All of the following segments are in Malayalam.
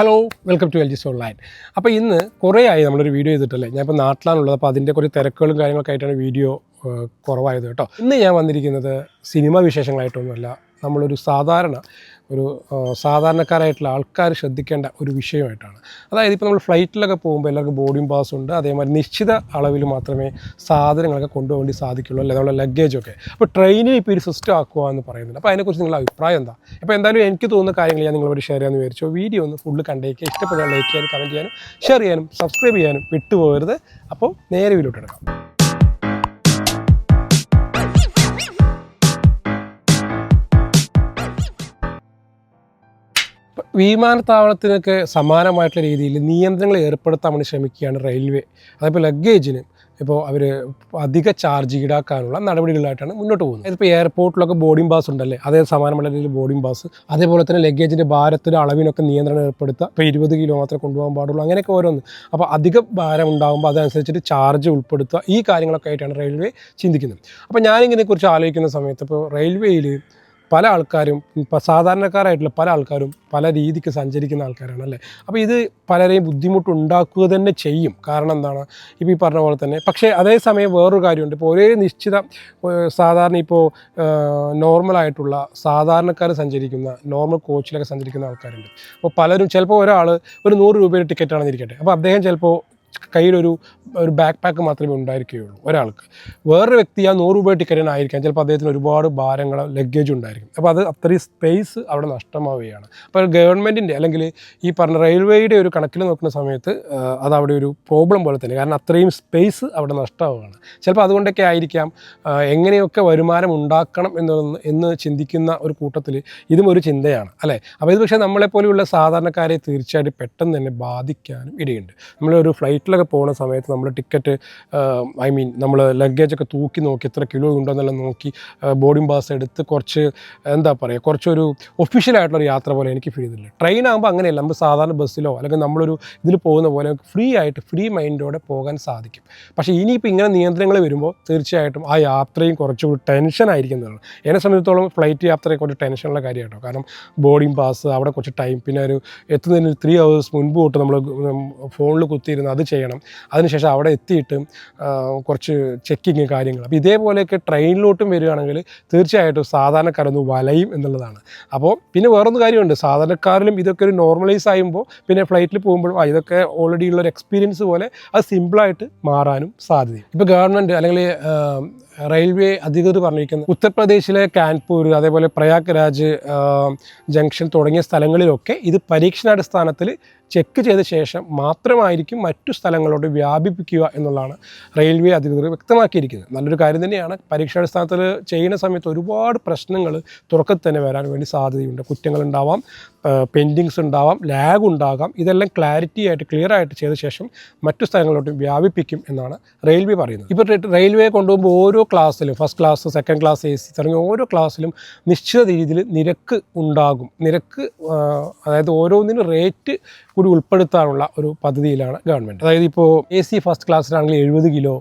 Hello welcome to L G online അപ്പോൾ ഇന്ന് കുറേ ആയി നമ്മളൊരു വീഡിയോ ചെയ്തിട്ടല്ലേ? ഞാൻ ഇപ്പോൾ നാട്ടിലാണുള്ളത് അപ്പോൾ അതിന്റെ കുറച്ച് തിരക്കുകളും കാര്യങ്ങളൊക്കെ ആയിട്ടാണ് വീഡിയോ കുറവായത് കേട്ടോ. ഇന്ന് ഞാൻ വന്നിരിക്കുന്നത് സിനിമ വിശേഷങ്ങളായിട്ടൊന്നുമല്ല നമ്മളൊരു സാധാരണ ഒരു സാധാരണക്കാരായിട്ടുള്ള ആൾക്കാർ ശ്രദ്ധിക്കേണ്ട ഒരു വിഷയമായിട്ടാണ്. അതായത് ഇപ്പോൾ നമ്മൾ ഫ്ലൈറ്റിലൊക്കെ പോകുമ്പോൾ എല്ലാവർക്കും ബോർഡിംഗ് പാസ് ഉണ്ട് അതേമാതിരി നിശ്ചിത അളവിൽ മാത്രമേ സാധനങ്ങളൊക്കെ കൊണ്ടുപോകേണ്ടി സാധിക്കുള്ളൂ അല്ലെ? നമ്മുടെ ലഗേജൊക്കെ അപ്പോൾ ട്രെയിനിൽ ഇപ്പോൾ ഒരു സിസ്റ്റം ആക്കുക എന്ന് പറയുന്നുണ്ട്. അപ്പോൾ അതിനെക്കുറിച്ച് നിങ്ങളുടെ അഭിപ്രായം എന്താ? ഇപ്പോൾ എന്തായാലും എനിക്ക് തോന്നുന്ന കാര്യങ്ങൾ ഞാൻ നിങ്ങളോട് ഷെയർ ചെയ്യാമെന്ന് വിചാരിച്ചു. വീഡിയോ ഒന്ന് ഫുള്ള് കണ്ടേക്കുക ഇഷ്ടപ്പെടുക ലൈക്ക് ചെയ്യാനും കമന്റ് ചെയ്യാനും ഷെയർ ചെയ്യാനും സബ്സ്ക്രൈബ് ചെയ്യാനും വിട്ടുപോകരുത്. അപ്പോൾ നേരെ വീട്ടിലോട്ട് വിമാനത്താവളത്തിനൊക്കെ സമാനമായിട്ടുള്ള രീതിയിൽ നിയന്ത്രണങ്ങൾ ഏർപ്പെടുത്താൻ വേണ്ടി ശ്രമിക്കുകയാണ് റെയിൽവേ. അതേപോലെ ലഗേജിന് ഇപ്പോൾ അവർ അധിക ചാർജ് ഈടാക്കാനുള്ള നടപടികളായിട്ടാണ് മുന്നോട്ട് പോകുന്നത്. ഇതിപ്പോൾ എയർപോർട്ടിലൊക്കെ ബോർഡിംഗ് പാസ് ഉണ്ടല്ലേ? അതേ സമാനമുള്ള രീതിയിൽ ബോർഡിംഗ് പാസ് അതേപോലെ തന്നെ ലഗേജിന്റെ ഭാരത്തിന്റെ അളവിനൊക്കെ നിയന്ത്രണം ഏർപ്പെടുത്തുക. ഇപ്പോൾ ഇരുപത് കിലോ മാത്രമേ കൊണ്ടുപോകാൻ പാടുള്ളൂ. അങ്ങനെയൊക്കെ ഓരോന്ന്. അപ്പോൾ അധിക ഭാരം ഉണ്ടാകുമ്പോൾ അതനുസരിച്ചിട്ട് ചാർജ് ഉൾപ്പെടുത്തുക. ഈ കാര്യങ്ങളൊക്കെ ആയിട്ടാണ് റെയിൽവേ ചിന്തിക്കുന്നത്. അപ്പോൾ ഞാനിതിനെക്കുറിച്ച് ആലോചിക്കുന്ന സമയത്ത് ഇപ്പോൾ റെയിൽവേയിൽ പല ആൾക്കാരും ഇപ്പോൾ സാധാരണക്കാരായിട്ടുള്ള പല ആൾക്കാരും പല രീതിക്ക് സഞ്ചരിക്കുന്ന ആൾക്കാരാണ് അല്ലേ? അപ്പോൾ ഇത് പലരെയും ബുദ്ധിമുട്ടുണ്ടാക്കുക തന്നെ ചെയ്യും. കാരണം എന്താണ്? ഇപ്പോൾ ഈ പറഞ്ഞ പോലെ തന്നെ. പക്ഷേ അതേസമയം വേറൊരു കാര്യമുണ്ട്. ഇപ്പോൾ ഒരേ നിശ്ചിത സാധാരണ ഇപ്പോൾ നോർമലായിട്ടുള്ള സാധാരണക്കാർ സഞ്ചരിക്കുന്ന നോർമൽ കോച്ചിലൊക്കെ സഞ്ചരിക്കുന്ന ആൾക്കാരുണ്ട്. അപ്പോൾ പലരും ചിലപ്പോൾ ഒരാൾ ഒരു നൂറ് രൂപയുടെ ടിക്കറ്റാണെന്ന് ഇരിക്കട്ടെ. അപ്പോൾ അദ്ദേഹം ചിലപ്പോൾ കയ്യിലൊരു ഒരു ബാക്ക് പാക്ക് മാത്രമേ ഉണ്ടായിരിക്കുകയുള്ളൂ ഒരാൾക്ക്. വേറൊരു വ്യക്തി ആ നൂറ് രൂപ ടിക്കറ്റിനായിരിക്കാം ചിലപ്പോൾ അദ്ദേഹത്തിന് ഒരുപാട് ഭാരങ്ങൾ ലഗേജ് ഉണ്ടായിരിക്കും. അപ്പോൾ അത് അത്രയും സ്പേസ് അവിടെ നഷ്ടമാവുകയാണ്. അപ്പോൾ ഗവൺമെന്റിന്റെ അല്ലെങ്കിൽ ഈ പറഞ്ഞ റെയിൽവേയുടെ ഒരു കണക്കിൽ നോക്കുന്ന സമയത്ത് അത് അവിടെ ഒരു പ്രോബ്ലം പോലെ തന്നെ. കാരണം അത്രയും സ്പേസ് അവിടെ നഷ്ടമാവുകയാണ്. ചിലപ്പോൾ അതുകൊണ്ടൊക്കെ ആയിരിക്കാം എങ്ങനെയൊക്കെ വരുമാനം ഉണ്ടാക്കണം എന്നൊന്ന് എന്ന് ചിന്തിക്കുന്ന ഒരു കൂട്ടത്തിൽ ഇതും ഒരു ചിന്തയാണ് അല്ലേ? അപ്പോൾ ഇത് പക്ഷേ നമ്മളെപ്പോലെയുള്ള സാധാരണക്കാരെ തീർച്ചയായിട്ടും പെട്ടെന്ന് തന്നെ ബാധിക്കാനും ഇടയുണ്ട്. നമ്മളൊരു ഫ്ലൈറ്റിലൊക്കെ പോകുന്ന സമയത്ത് നമ്മൾ ടിക്കറ്റ് ഐ മീൻ നമ്മൾ ലഗേജ് ഒക്കെ തൂക്കി നോക്കി എത്ര കിലോ ഉണ്ടെന്നെല്ലാം നോക്കി ബോർഡിംഗ് പാസ് എടുത്ത് കുറച്ച് എന്താ പറയുക കുറച്ചൊരു ഒഫീഷ്യലായിട്ടുള്ളൊരു യാത്ര പോലെ എനിക്ക് ഫീൽ ചെയ്തില്ല ട്രെയിൻ ആകുമ്പോൾ അങ്ങനെയല്ല നമ്മൾ സാധാരണ ബസ്സിലോ അല്ലെങ്കിൽ നമ്മളൊരു ഇതിൽ പോകുന്ന പോലെ ഫ്രീ ആയിട്ട് ഫ്രീ മൈൻഡോടെ പോകാൻ സാധിക്കും. പക്ഷേ ഇനിയിപ്പോൾ ഇങ്ങനെ നിയന്ത്രണങ്ങൾ വരുമ്പോൾ തീർച്ചയായിട്ടും ആ യാത്രയും കുറച്ചുകൂടി ടെൻഷൻ ആയിരിക്കുന്നതാണ് എന്നെ സംബന്ധിച്ചിടത്തോളം ഫ്ലൈറ്റ് യാത്ര കുറച്ച് ടെൻഷനുള്ള കാര്യം കേട്ടോ കാരണം ബോർഡിംഗ് പാസ് അവിടെ കുറച്ച് ടൈം പിന്നെ ഒരു എത്തുന്നതിന് ത്രീ ഹവേഴ്സ് മുൻപ് തൊട്ട് നമ്മൾ ഫോണിൽ കുത്തിയിരുന്ന് അത് ചെയ്യണം. അതിനുശേഷം അവിടെ എത്തിയിട്ട് കുറച്ച് ചെക്കിങ് കാര്യങ്ങൾ. അപ്പോൾ ഇതേപോലെയൊക്കെ ട്രെയിനിലോട്ടും വരികയാണെങ്കിൽ തീർച്ചയായിട്ടും സാധാരണക്കാരൊന്ന് വലയും എന്നുള്ളതാണ്. അപ്പോൾ പിന്നെ വേറൊന്ന് കാര്യമുണ്ട്. സാധാരണക്കാരിലും ഇതൊക്കെ ഒരു നോർമലൈസ് ആകുമ്പോൾ പിന്നെ ഫ്ലൈറ്റിൽ പോകുമ്പോഴും ഇതൊക്കെ ഓൾറെഡി ഉള്ള ഒരു എക്സ്പീരിയൻസ് പോലെ അത് സിമ്പിളായിട്ട് മാറാനും സാധ്യതയും. ഇപ്പോൾ ഗവൺമെന്റ് അല്ലെങ്കിൽ റെയിൽവേ അധികൃതർ പറഞ്ഞിരിക്കുന്നത് ഉത്തർപ്രദേശിലെ കാൻപൂർ അതേപോലെ പ്രയാഗ് രാജ് ജംഗ്ഷൻ തുടങ്ങിയ സ്ഥലങ്ങളിലൊക്കെ ഇത് പരീക്ഷണാടിസ്ഥാനത്തിൽ ചെക്ക് ചെയ്ത ശേഷം മാത്രമായിരിക്കും മറ്റു സ്ഥലങ്ങളോട് വ്യാപിപ്പിക്കുക എന്നുള്ളതാണ് റെയിൽവേ അധികൃതർ വ്യക്തമാക്കിയിരിക്കുന്നത്. നല്ലൊരു കാര്യം തന്നെയാണ് പരീക്ഷാടിസ്ഥാനത്തിൽ ചെയ്യുന്ന സമയത്ത് ഒരുപാട് പ്രശ്നങ്ങൾ തുറക്കത്തന്നെ തന്നെ വരാൻ വേണ്ടി സാധ്യതയുണ്ട്. കുറ്റങ്ങൾ ഉണ്ടാവാം പെൻഡിങ്സ് ഉണ്ടാവാം ലാഗ് ഉണ്ടാകാം ഇതെല്ലാം ക്ലാരിറ്റി ആയിട്ട് ക്ലിയർ ആയിട്ട് ചെയ്ത ശേഷം മറ്റു സ്ഥലങ്ങളിലോട്ട് വ്യാപിപ്പിക്കും എന്നാണ് റെയിൽവേ പറയുന്നത്. ഇപ്പോൾ റെയിൽവേ കൊണ്ടുപോകുമ്പോൾ ഓരോ ക്ലാസ്സിലും first class second class A C തുടങ്ങിയ ഓരോ ക്ലാസ്സിലും നിശ്ചിത രീതിയിൽ നിരക്ക് ഉണ്ടാകും. നിരക്ക് അതായത് ഓരോന്നിനും റേറ്റ് കൂടി ഉൾപ്പെടുത്താനുള്ള ഒരു പദ്ധതിയിലാണ് ഗവൺമെന്റ് അതായത് ഇപ്പോൾ എ സി ഫസ്റ്റ് ക്ലാസ്സിലാണെങ്കിൽ എഴുപത് കിലോ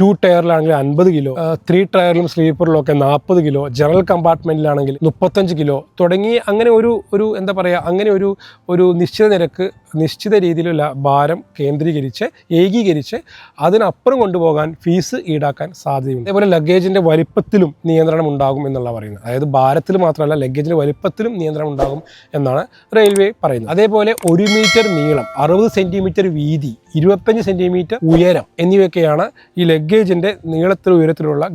ടു ടയറിലാണെങ്കിൽ അൻപത് കിലോ ത്രീ ടയറിലും സ്ലീപ്പറിലും ഒക്കെ നാൽപ്പത് കിലോ ജനറൽ കമ്പാർട്ട്മെന്റിലാണെങ്കിൽ മുപ്പത്തഞ്ച് കിലോ തുടങ്ങി അങ്ങനെ ഒരു ഒരു എന്താ പറയുക അങ്ങനെ ഒരു ഒരു നിശ്ചിത നിരക്ക് നിശ്ചിത രീതിയിലുള്ള ഭാരം കേന്ദ്രീകരിച്ച് ഏകീകരിച്ച് അതിനപ്പുറം കൊണ്ടുപോകാൻ ഫീസ് ഈടാക്കാൻ സാധ്യതയുണ്ട്. അതേപോലെ ലഗേജിന്റെ വലിപ്പത്തിലും നിയന്ത്രണം ഉണ്ടാകും എന്നുള്ള പറയുന്നത്. അതായത് ഭാരത്തിൽ മാത്രമല്ല ലഗേജിന്റെ വലിപ്പത്തിലും നിയന്ത്രണം ഉണ്ടാകും എന്നാണ് റെയിൽവേ പറയുന്നത്. അതേപോലെ ഒരു മീറ്റർ നീളം അറുപത് സെന്റിമീറ്റർ വീതി ഇരുപത്തഞ്ച് സെന്റിമീറ്റർ ഉയരം എന്നിവയൊക്കെയാണ് ഈ ലഗേജിന്റെ നീളത്തിലും ഉയരത്തിലുള്ള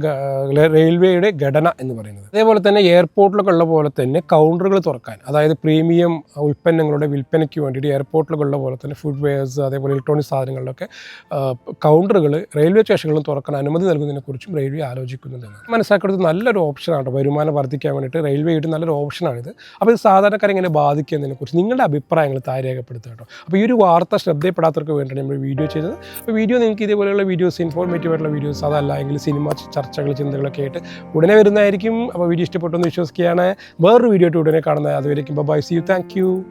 റെയിൽവേയുടെ ഘടന എന്ന് പറയുന്നത്. അതേപോലെ തന്നെ എയർപോർട്ടിലൊക്കെ ഉള്ള പോലെ തന്നെ കൗണ്ടറുകൾ തുറക്കാൻ അതായത് പ്രീമിയം ഉൽപ്പന്നങ്ങളുടെ വിൽപ്പനയ്ക്ക് വേണ്ടിയിട്ട് എയർപോർട്ടിലൊക്കെ ഉള്ള പോലെ തന്നെ ഫുഡ് വെയേഴ്സ് അതേപോലെ ഇലക്ട്രോണിക് സാധനങ്ങളിലൊക്കെ കൗണ്ടറുകൾ റെയിൽവേ സ്റ്റേഷനുകളും തുറക്കാൻ അനുമതി നൽകുന്നതിനെക്കുറിച്ചും റെയിൽവേ ആലോചിക്കുന്നുണ്ടെന്ന് മനസ്സിലാക്കുന്നത് നല്ലൊരു ഓപ്ഷനാണ് വരുമാനം വർദ്ധിക്കാൻ വേണ്ടിയിട്ട് റെയിൽവേയുടെ നല്ലൊരു ഓപ്ഷനാണിത് അപ്പോൾ ഇത്. സാധാരണക്കാരെ എങ്ങനെ ബാധിക്കുന്നതിനെക്കുറിച്ച് നിങ്ങളുടെ അഭിപ്രായങ്ങൾ താഴെ കേട്ടോ. അപ്പോൾ ഈ ഒരു വാർത്ത ശ്രദ്ധയപ്പെടാത്തവർക്ക് വേണ്ടിയാണ് നമ്മൾ വീഡിയോ ചെയ്തത്. അപ്പോൾ വീഡിയോ നിങ്ങൾക്ക് ഇതേപോലെയുള്ള വീഡിയോസ് ഇൻഫോർമേറ്റീവ് ആയിട്ടുള്ള വീഡിയോസ് അതല്ല എങ്കിൽ സിനിമ ചർച്ചകൾ ചിന്തകളൊക്കെ ആയിട്ട് ഉടനെ വരുന്നതായിരിക്കും. അപ്പോൾ വീഡിയോ ഇഷ്ടപ്പെട്ടെന്ന് വിശ്വസിക്കുകയാണ്. വേറൊരു വീഡിയോ ആയിട്ട് ഉടനെ കാണുന്നത് അതുവരെയും bye see you thank you